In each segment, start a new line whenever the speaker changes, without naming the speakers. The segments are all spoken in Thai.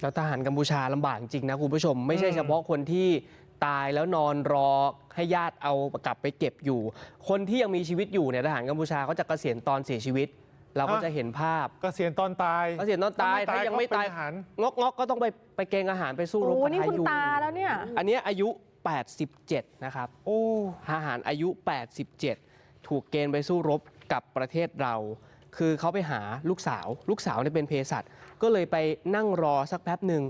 แล้วทหารกัมพูชาลำบากจริงนะคุณผู้ชม ไม่ใช่
อืม
เฉพาะคนที่ตายแล้วนอนรอให้ญาติเอากลับไปเก็บอยู่ คนที่ยังมีชีวิตอยู่เนี่ยทหารกัมพูชาเขาจะเกษียณตอนเสียชีวิต เราก็จะเห็นภาพ
เกษียณตอนตาย
เกษียณตอนตายถ้ายังไม่ตาย
ก็เป็นทหาร
งอกงอกๆก็ต้องไปไปเกณฑ์อาหารไปสู้รบ
โอ้
กับ
นี่
ไทย
คุณ
อยู่
ตาแล้วเนี่ย
อันเนี้ยอายุ 87 นะครับ
โอ้
ทหารอายุ 87 ถูกเกณฑ์ไปสู้รบกับประเทศเรา คือเขาไปหาลูกสาว ลูกสาวเนี่ยเป็นเภสัชก็เลยไปนั่งรอสักแป๊บหนึ่ง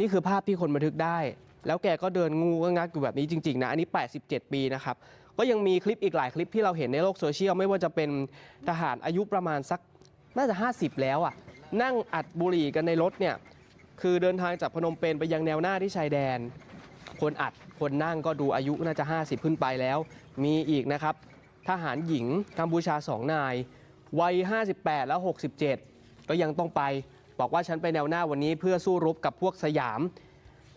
นี่คือภาพที่คนบันทึกได้ แล้วแกก็เดินงูก็งักอยู่แบบนี้จริงๆนะอันนี้ 87 ปีนะครับก็ยังมีคลิปอีกหลายคลิปที่เราเห็นในโลกโซเชียลไม่ว่าจะเป็นทหารอายุประมาณสักน่าจะ 50 แล้วอะนั่งอัดบุหรี่กันในรถเนี่ยคือเดินทางจากพนมเปญไปยังแนวหน้าที่ชายแดน คนอัดคนนั่งก็ดูอายุน่าจะ 50 ขึ้นไปแล้ว มีอีกนะครับ ทหารหญิงกัมพูชาสองนาย วัย 58 แล้ว 67 ก็ยังต้องไป บอกว่าฉันไปแนวหน้าวันนี้เพื่อสู้รบกับพวกสยาม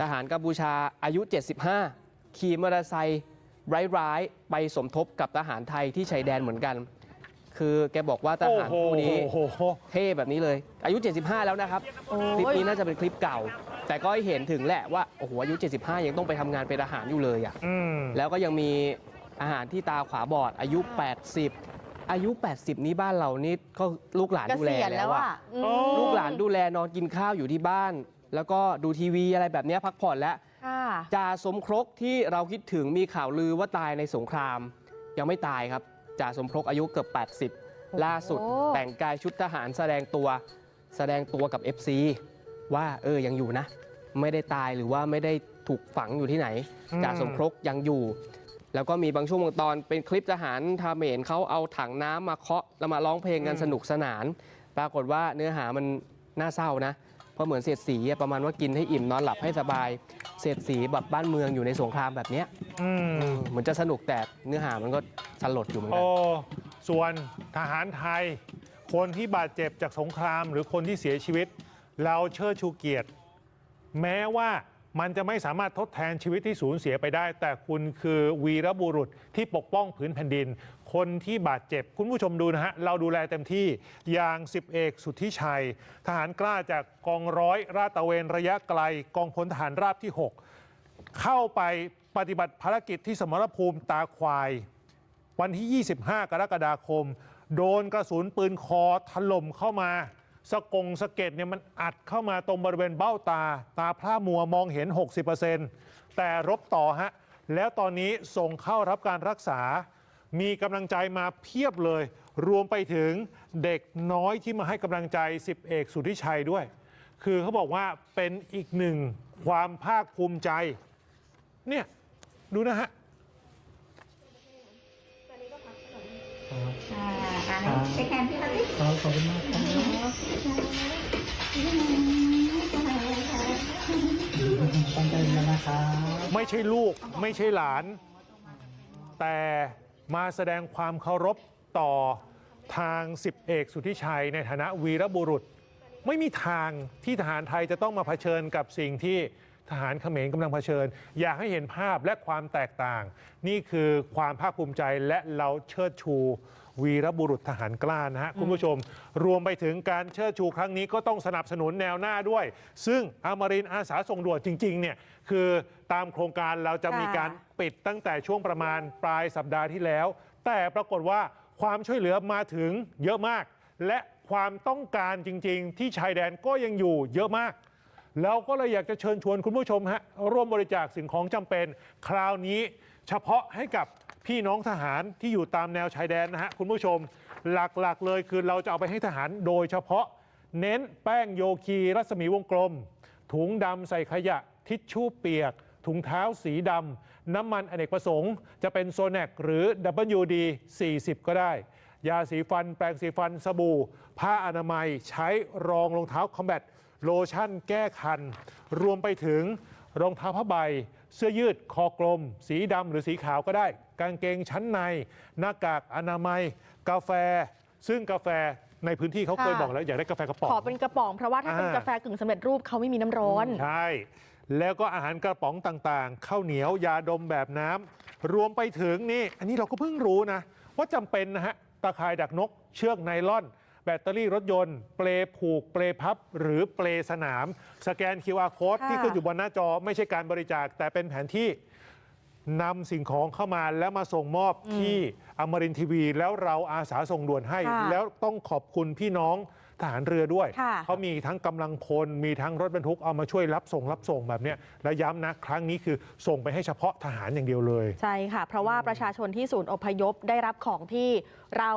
ทหารกัมพูชาอายุ 75 ขี่มอเตอร์ไซค์ร้ายๆ ไปสมทบกับทหารไทยที่ชายแดนเหมือนกัน คือแกบอกว่าทหาร
โอ้โห
ผู้นี้
โอ้โห
เท่แบบนี้เลย อายุ 75 แล้วนะครับ
โอ้
คลิป
ย
นี้น่าจะเป็นคลิปเก่า แต่ก็ให้เห็นถึงแหละว่าโอ้โหอายุ 75 ยังต้องไปทำงานเป็นทหารอยู่เลยอะ
อืม
แล้วก็ยังมีอาหารที่ตาขวาบอดอายุ 80 อายุ 80 นี้บ้านเรานี่ก็ลูกหลาน
เก
ดูแล
ษียณ
แล้
แล้วว
อะ
อะอืม
โอ้
ลูกหลานดูแลนอนกินข้าวอยู่ที่บ้าน แล้วก็ดูทีวีอะไรแบบเนี้ยพักผ่อนแล้ว
ค่ะ
จ่าสมครกที่เราคิดถึงมีข่าวลือว่าตายในสงคราม ยังไม่ตายครับจ่าสมครกอายุเกือบ 80 ล่าสุด
โอ้
แต่งกายชุดทหารแสดงตัว แสดงตัวกับ FC ว่าเออยังอยู่นะ ไม่ได้ตายหรือว่าไม่ได้ถูกฝังอยู่ที่ไหน
อืม
จ่าสมครกยังอยู่ แล้วก็มีบางช่วงบางตอนเป็นคลิปทหารทาเขมรเขาเอาถังน้ำมาเคาะแล้วมาร้องเพลงกันสนุกสนาน ปรากฏว่าเนื้อหามันน่าเศร้านะ เพราะเหมือนเศรษฐีอะประมาณว่ากินให้อิ่มนอนหลับให้สบายเศรษฐีแบบบ้านเมืองอยู่ในสงครามแบบเนี้ย
อืม
เหมือนจะสนุกแต่เนื้อหามันก็สลดอยู่เหมือนกั
โอ้
น
ส่วนทหารไทย คนที่บาดเจ็บจากสงครามหรือคนที่เสียชีวิต เราเชิดชูเกียรติ แม้ว่า มันจะไม่สามารถทดแทนชีวิตที่สูญเสียไปได้ แต่คุณคือวีรบุรุษที่ปกป้องผืนแผ่นดิน คนที่บาดเจ็บ คุณผู้ชมดูนะฮะ เราดูแลเต็มที่อย่างสิบเอกสุทธิชัย ทหารกล้าจากกองร้อยราดตะเวนระยะไกล กองพลทหารราบที่ 6 เข้าไปปฏิบัติภารกิจที่สมรภูมิตาควาย วันที่ 25 กรกฎาคม โดนกระสุนปืนคอถล่มเข้ามา สกงสะเก็ดเนี่ยมันอัดเข้ามาตรงบริเวณเบ้าตา ตาพร่ามัวมองเห็น 60%แต่รบต่อฮะ แล้วตอนนี้ส่งเข้ารับการรักษา มีกำลังใจมาเพียบเลย รวมไปถึงเด็กน้อยที่มาให้กำลังใจ 10 เอกสุทธิชัยด้วย คือเขาบอกว่าเป็นอีกหนึ่งความภาคภูมิใจ เนี่ย ดูนะฮะ
อ่าอ่าไหนเช็คแฮนด์พี่เขาสิ
ครับขอบคุณมาก นะครับ
ไม่ใช่ลูกไม่ใช่หลาน แต่มาแสดงความเคารพต่อทางสิบเอกสุทธิชัยในฐานะวีรบุรุษ ไม่มีทางที่ทหารไทยจะต้องมาเผชิญกับสิ่งที่ทหารเขมรกำลังเผชิญ อยากให้เห็นภาพและความแตกต่าง นี่คือความภาคภูมิใจและเราเชิดชู วีรบุรุษทหารกล้านะฮะคุณผู้ชม รวมไปถึงการเชิดชูครั้งนี้ก็ต้องสนับสนุนแนวหน้าด้วย ซึ่งอมรินทร์อาสาส่งด่วนจริงๆเนี่ยคือตามโครงการเราจะมีการปิดตั้งแต่ช่วงประมาณปลายสัปดาห์ที่แล้ว แต่ปรากฏว่าความช่วยเหลือมาถึงเยอะมาก และความต้องการจริง ๆ ที่ชายแดนก็ยังอยู่เยอะมาก เราก็เลยอยากจะเชิญชวนคุณผู้ชมฮะร่วมบริจาคสิ่งของจำเป็น คราวนี้เฉพาะให้กับ พี่น้องทหารที่อยู่ตามแนวชายแดนนะฮะคุณผู้ชมหลักๆเลยคือเราจะเอาไปให้ทหารโดยเฉพาะ เน้นแป้งโยคีรัศมีวงกลม ถุงดำใส่ขยะ ทิชชู่เปียก ถุงเท้าสีดำน้ำมันอเนกประสงค์ จะเป็นโซแนกหรือ WD 40 ก็ได้ ยาสีฟัน แปรงสีฟันสบู่ ผ้าอนามัยใช้รองรองเท้าคอมแบทโลชั่นแก้คัน รวมไปถึงรองเท้าผ้าใบ เสื้อยืดคอกลม สีดำหรือสีขาวก็ได้ กางเกงชั้นใน หน้ากากอนามัย กาแฟ ซึ่งกาแฟในพื้นที่เขาเคย
ค่ะ
บอกแล้วอยากได้กาแฟกระป๋อง
ขอเป็นกระป๋องเพราะว่าถ้าเป็น
อ่าก
กาแฟกึ่งสำเร็จรูปเขาไม่มีน้ำร้อน
ใช่แล้วก็อาหารกระป๋องต่างๆข้าวเหนียวยาดมแบบน้ำรวมไปถึงนี่ อันนี้เราก็เพิ่งรู้นะ ว่าจำเป็นนะฮะตะข่ายดักนก เชือกไนล่อน แบตเตอรี่รถยนต์ เปลผูก เปลพับ หรือเปลสนาม สแกน QR code
ค่ะ
ที่ขึ้นอยู่บนหน้าจอไม่ใช่การบริจาค แต่เป็นแผนที่นำสิ่งของเข้ามาแล้วมาส่งมอบที่อมรินทร์ทีวี แล้วเราอาสาส่งด่วนให้
ค่ะ
แล้วต้องขอบคุณพี่น้อง ทหารเรือด้วย
ค่ะ
เขามีทั้งกำลังพลมีทั้งรถบรรทุกเอามาช่วยรับส่งรับส่งแบบเนี้ยและย้ำนะครั้งนี้คือส่งไปให้เฉพาะทหารอย่างเดียวเลย
ใช่ค่ะ เพราะว่าประชาชนที่ศูนย์อพยพได้รับของที่เรา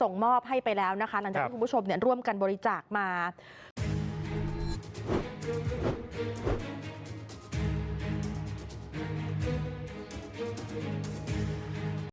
ส่งมอบให้ไปแล้วนะคะ หลังจาก
ครับ
ที่คุณผู้ชมเนี่ยร่วมกันบริจาคมา